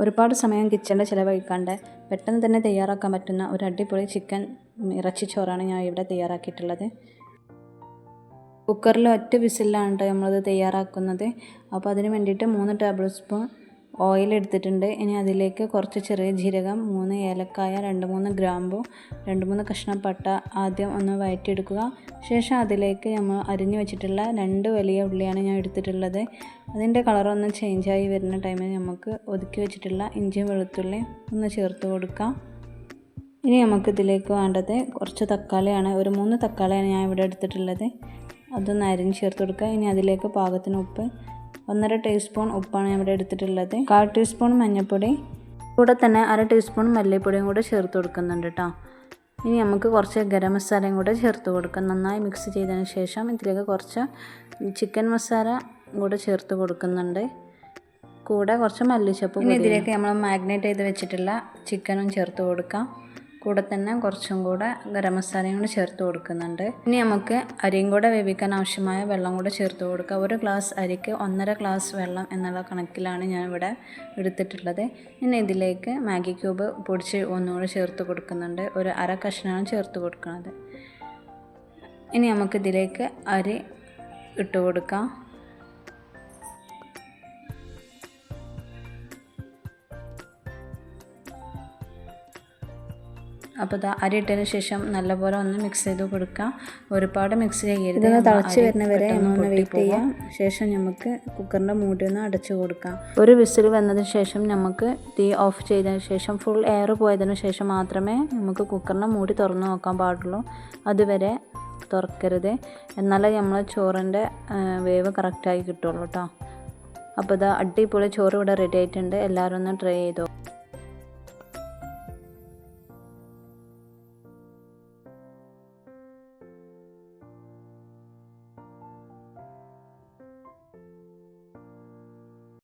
ഒരുപാട് സമയം കിച്ചണിൽ ചിലവഴിക്കാണ്ട് പെട്ടെന്ന് തന്നെ തയ്യാറാക്കാൻ പറ്റുന്ന ഒരു അടിപൊളി ചിക്കൻ ഇറച്ചി ഇറച്ചിച്ചോറാണ് ഞാൻ ഇവിടെ തയ്യാറാക്കിയിട്ടുള്ളത്. കുക്കറിൽ ഒറ്റ വിസിലാണ് നമ്മളത് തയ്യാറാക്കുന്നത്. അപ്പോൾ അതിന് വേണ്ടിയിട്ട് മൂന്ന് ടേബിൾ സ്പൂൺ ഓയിൽ എടുത്തിട്ടുണ്ട്. ഇനി അതിലേക്ക് കുറച്ച് ചെറിയ ജീരകം മൂന്ന് ഏലക്കായ രണ്ട് മൂന്ന് ഗ്രാമ്പു രണ്ട് മൂന്ന് കഷ്ണം പട്ട ആദ്യം ഒന്ന് വഴറ്റിയെടുക്കുക ശേഷം അതിലേക്ക് നമ്മൾ അരിഞ്ഞു വെച്ചിട്ടുള്ള രണ്ട് വലിയ ഉള്ളിയാണ് ഞാൻ എടുത്തിട്ടുള്ളത്. അതിന്റെ കളറൊന്ന് ചേഞ്ചായി വരുന്ന ടൈമിൽ നമുക്ക് ഒതുക്കി വെച്ചിട്ടുള്ള ഇഞ്ചിയും വെളുത്തുള്ളി ഒന്ന് ചേർത്ത് കൊടുക്കാം. ഇനി നമുക്ക് ഇതിലേക്ക് വേണ്ടത് കുറച്ച് തക്കാളിയാണ്. ഒരു മൂന്ന് തക്കാളിയാണ് ഞാൻ ഇവിടെ എടുത്തിട്ടുള്ളത്. അതൊന്ന് അരിഞ്ഞ് ചേർത്ത് കൊടുക്കുക. ഇനി അതിലേക്ക് പാകത്തിന് ഉപ്പ് ഒന്നര ടീസ്പൂൺ ഉപ്പാണ് ഇവിടെ എടുത്തിട്ടുള്ളത്. കാൽ ടീസ്പൂൺ മഞ്ഞൾപ്പൊടി. കൂടെ തന്നെ അര ടീസ്പൂൺ മല്ലിപ്പൊടിയും കൂടെ ചേർത്ത് കൊടുക്കുന്നുണ്ട് കേട്ടോ ഇനി നമുക്ക് കുറച്ച് ഗരം മസാലയും കൂടെ ചേർത്ത് കൊടുക്കാം. നന്നായി മിക്സ് ചെയ്തതിന് ശേഷം ഇതിലേക്ക് കുറച്ച് ചിക്കൻ മസാല കൂടെ ചേർത്ത് കൊടുക്കുന്നുണ്ട്. കൂടെ കുറച്ച് മല്ലിച്ചപ്പ് ഇതിലേക്ക് നമ്മൾ മാഗ്നേറ്റ് ചെയ്ത് വെച്ചിട്ടുള്ള ചിക്കനും ചേർത്ത് കൊടുക്കാം. കൂടെ തന്നെ കുറച്ചും കൂടെ ഗരം മസാലയും കൂടെ ചേർത്ത് കൊടുക്കുന്നുണ്ട്. ഇനി നമുക്ക് അരിയും കൂടെ വേവിക്കാൻ ആവശ്യമായ വെള്ളം കൂടെ ചേർത്ത് കൊടുക്കുക ഒരു ഗ്ലാസ് അരിക്ക് ഒന്നര ഗ്ലാസ് വെള്ളം എന്നുള്ള കണക്കിലാണ് ഞാൻ ഇവിടെ എടുത്തിട്ടുള്ളത്. ഇനി ഇതിലേക്ക് മാഗി ക്യൂബ് പൊടിച്ച് ഒന്നുകൂടെ ചേർത്ത് കൊടുക്കുന്നുണ്ട്. ഒരു അര കഷ്ണമാണ് ചേർത്ത് കൊടുക്കുന്നത്. ഇനി നമുക്കിതിലേക്ക് അരി ഇട്ട് കൊടുക്കാം. അപ്പോൾ ഇത് അരി ഇട്ടതിന് ശേഷം നല്ലപോലെ ഒന്ന് മിക്സ് ചെയ്ത് കൊടുക്കാം. ഒരുപാട് മിക്സ് ചെയ്യരുത്. ഇതൊന്ന് തിളച്ച് വരുന്ന വരെ ഒന്ന് വെയിറ്റ് ചെയ്യാം. ശേഷം നമുക്ക് കുക്കറിന്റെ മൂടി ഒന്ന് അടച്ചു കൊടുക്കാം. ഒരു വിസിൽ വന്നതിന് ശേഷം നമുക്ക് തീ ഓഫ് ചെയ്തതിന് ശേഷം ഫുൾ എയർ പോയതിന് ശേഷം മാത്രമേ നമുക്ക് കുക്കറിന്റെ മൂടി തുറന്ന് നോക്കാൻ പാടുള്ളൂ. അതുവരെ തുറക്കരുത്. എന്നാലേ നമ്മൾ ചോറിന്റെ വേവ് കറക്റ്റായി കിട്ടുള്ളൂ കേട്ടോ അപ്പോൾ ഇത് അടിപൊളി ചോറ് ഇവിടെ റെഡി ആയിട്ടുണ്ട്. എല്ലാവരും ഒന്ന് ട്രൈ ചെയ്തോ.